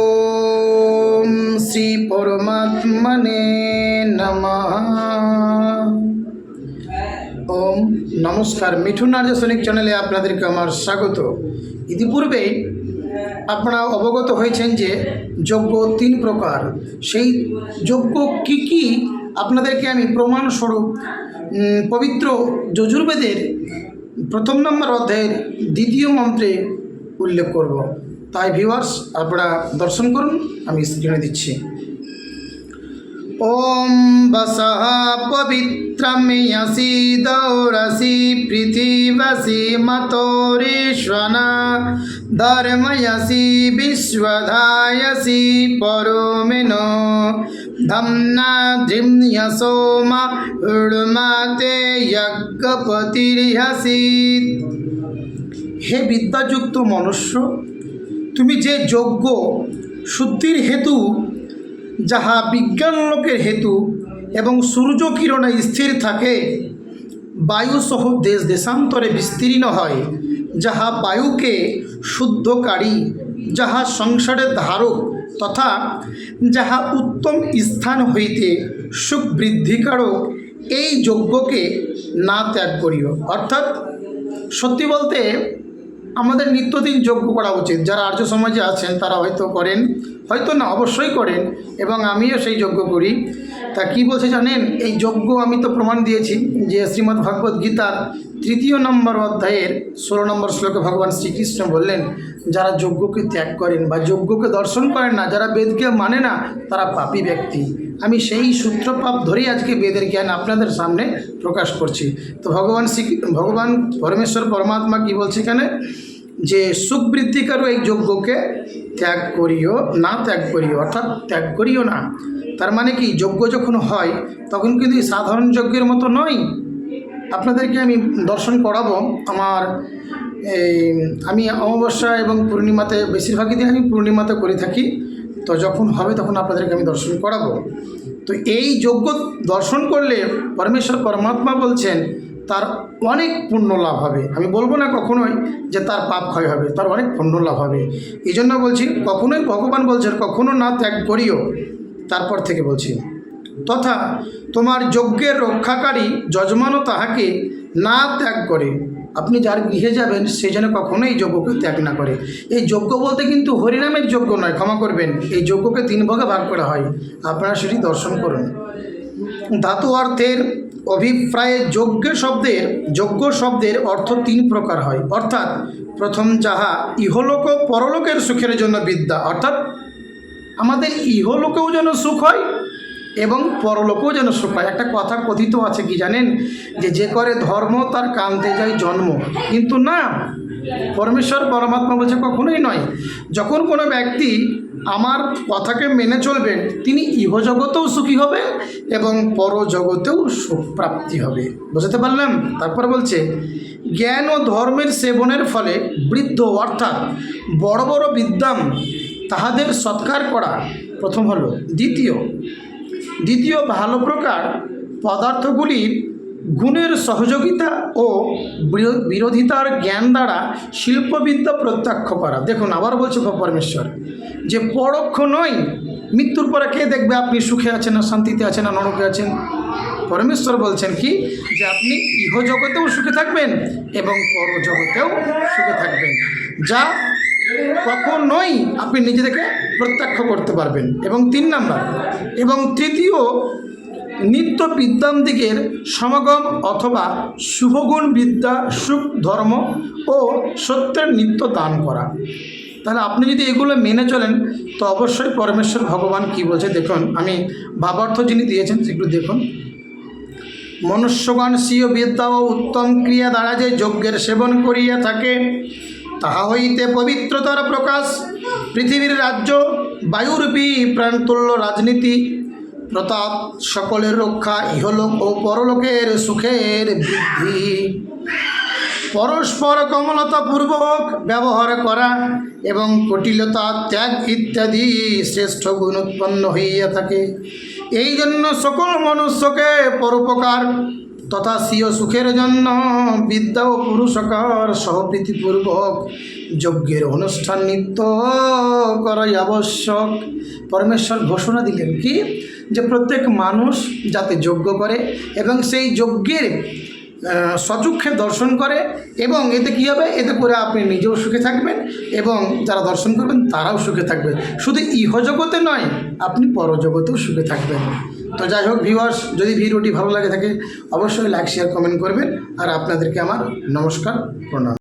ওম শ্রী পরমাত্মনে নমঃ। ওম নমস্কার মিঠুন আর্য সৈনিক চ্যানেলে আপনাদেরকে আমার স্বাগত। ইতিপূর্বে আপনারা অবগত হয়েছেন যে যজ্ঞ তিন প্রকার। সেই যজ্ঞ কি কি আপনাদেরকে আমি প্রমাণস্বরূপ পবিত্র যজুর্বেদের প্রথম নম্বর অধ্যায়ের দ্বিতীয় মন্ত্রে উল্লেখ করব। তাই ভিউয়ার্স আপনারা দর্শন করুন আমি স্ক্রিনে দিচ্ছি ॐ वसः पवित्रमयसि दौरसि पृथिवसि मतोरीश्वना धर्मयसि विश्वधायसि परोमिनो धम्ना धिम्य सोम उर्माते यज्ञपतिर्हसि হে বিদ্যাযুক্ত মনুষ্য তুমি যে যোগ্য শুদ্ধির হেতু, যাহা বিজ্ঞান লোকের হেতু এবং সূর্য কিরণে স্থির থাকে বায়ুসহ দেশ দেশান্তরে বিস্তীর্ণ হয়, যাহা বায়ুকে শুদ্ধকারী, যাহা সংসারের ধারক তথা যাহা উত্তম স্থান হইতে সুখ বৃদ্ধিকারক এই যজ্ঞকে না ত্যাগ করিও। অর্থাৎ সত্যি বলতে আমাদের নিত্যদিন যোগ্য করা উচিত। যারা আর্য সমাজে আছেন, তারা হয়তো করেন, হয়তো না, অবশ্যই করেন এবং আমিও সেই যজ্ঞ করি। তা কি বলছে জানেন? এই যজ্ঞ আমি তো প্রমাণ দিয়েছি যে শ্রীমদ্ ভাগবত গীতার তৃতীয় নম্বর অধ্যায়ের ষোলো নম্বর শ্লোকে ভগবান শ্রীকৃষ্ণ বললেন, যারা যজ্ঞকে ত্যাগ করেন বা যজ্ঞকে দর্শন করেন না, যারা বেদকে মানে না, তারা পাপী ব্যক্তি। আমি সেই সূত্রপাপ ধরেই আজকে বেদের জ্ঞান আপনাদের সামনে প্রকাশ করছি। তো ভগবান শ্রী ভগবান পরমেশ্বর পরমাত্মা কি বলছে এখানে? যে সুখ বৃদ্ধিকারও এই যজ্ঞকে ত্যাগ করিও না, ত্যাগ করিও, অর্থাৎ ত্যাগ করিও না। তার মানে কি, যজ্ঞ যখন হয়, তখন কিন্তু সাধারণ যজ্ঞের মতো নয়। আপনাদেরকে আমি দর্শন করাবো। আমার এই, আমি অমাবস্যা এবং পূর্ণিমাতে বেশিরভাগই দিন আমি পূর্ণিমাতে করে থাকি। তো যখন হবে তখন আপনাদেরকে আমি দর্শন করাবো। তো এই যজ্ঞ দর্শন করলে পরমেশ্বর পরমাত্মা বলছেন, তার অনেক পুণ্য লাভ হবে। আমি বলব না কখনোই যে তার পাপ ক্ষয় হবে, তার অনেক পুণ্য লাভ হবে। এই জন্য বলছি, কখনোই ভগবান বলছেন, কখনো না ত্যাগ করিও। তারপর থেকে বলছি তথা তোমার যজ্ঞের রক্ষাকারী যজমানও তাহাকে না ত্যাগ করে। আপনি যার গৃহে যাবেন, সে যেন কখনোই যজ্ঞকে ত্যাগ না করে। এই যজ্ঞ বলতে কিন্তু হরিনামের যজ্ঞ নয়, ক্ষমা করবেন। এই যজ্ঞকে তিন ভাগে ভাগ করা হয়। আপনারা সেটি দর্শন করুন। ধাতু অর্থের অভিপ্রায়ে যজ্ঞ শব্দের যজ্ঞ শব্দের অর্থ তিন প্রকার হয়। অর্থাৎ প্রথম যাহা ইহলোক পরলোকের সুখের জন্য বিদ্যা, অর্থাৎ আমাদের ইহলোকেও যেন সুখ হয় এবং পরলোকও যেন সুখ হয় একটা কথা কথিত আছে কি জানেন? যে যে করে ধর্ম, তার কান্তে যায় জন্ম। কিন্তু না, পরমেশ্বর, পরমাত্মা বলছে কখনোই নয়। যখন কোনো ব্যক্তি আমার কথাকে মেনে চলবেন, তিনি ইহজগতেও সুখী হবে এবং পরজগতেও সুখ প্রাপ্তি হবে। বুঝতে পারলাম? তারপর বলছে, জ্ঞান ও ধর্মের সেবনের ফলে বৃদ্ধ, অর্থাৎ বড় বড় বিদ্যাম, তাহাদের সৎকার করা প্রথম হলো। দ্বিতীয় দ্বিতীয় ভালো প্রকার পদার্থগুলির গুণের সহযোগিতা ও বিরোধিতার জ্ঞান দ্বারা শিল্পবিদ্যা প্রত্যক্ষ করা। দেখুন, আবার বলছে পরমেশ্বর, যে পরোক্ষ নয়, মৃত্যুর পরে কে দেখবে আপনি সুখে আছেন না, শান্তিতে আছেন না, নরকে আছেন? পরমেশ্বর বলছেন কি? যে আপনি ইহজগতেও সুখে থাকবেন এবং পরজগতেও সুখে থাকবেন। যা কখনোই আপনি নিজে থেকে প্রত্যক্ষ করতে পারবেন। এবং তিন নাম্বার, এবং তৃতীয়, নিত্য বিদ্যান্তিকের সমাগম অথবা শুভগুণ বিদ্যা, সুখ ধর্ম ও সত্যের নিত্য দান করা। তাহলে আপনি যদি এগুলো মেনে চলেন, তো অবশ্যই পরমেশ্বর ভগবান কি বলছে দেখুন, আমি ভাবার্থ যিনি দিয়েছেন সেগুলো দেখুন। মনুষ্যগণ স্বীয় বিদ্যা ও উত্তম ক্রিয়া দ্বারা যে যজ্ঞের সেবন করিয়া থাকে তাহা হইতে পবিত্রতার প্রকাশ। পৃথিবীর রাজ্য, বায়ুরূপী প্রাণতুল্য রাজনীতি, প্রতাপ সকলের রক্ষা, ইহলোক ও পরলোকের সুখের বৃদ্ধি। পরস্পর কমলতাপূর্বক ব্যবহার করা এবং কটিলতা, ত্যাগ ইত্যাদি শ্রেষ্ঠ গুণ উৎপন্ন হইয়া থাকে। এই জন্য সকল মনুষ্যকে পরোপকার তথা স্বীয় সুখের জন্য বিদ্যা ও পুরুষকার সহপ্রীতিপূর্বক যজ্ঞের অনুষ্ঠান নিত্য করাই আবশ্যক। পরমেশ্বর ঘোষণা দিলেন কি? যে প্রত্যেক মানুষ যাতে যজ্ঞ করে এবং সেই যজ্ঞের সচক্ষে দর্শন করে এবং এতে কী হবে? এতে করে আপনি নিজেও সুখে থাকবেন এবং যারা দর্শন করবেন তারাও সুখে থাকবে শুধু ইহজগতে নয়, আপনি পরজগতেও সুখে থাকবেন। তো যাই হোক ভিউয়ার্স যদি ভিডিওটি ভালো লাগে থাকে, অবশ্যই লাইক শেয়ার কমেন্ট করবেন। আর আপনাদেরকে আমার নমস্কার, প্রণাম।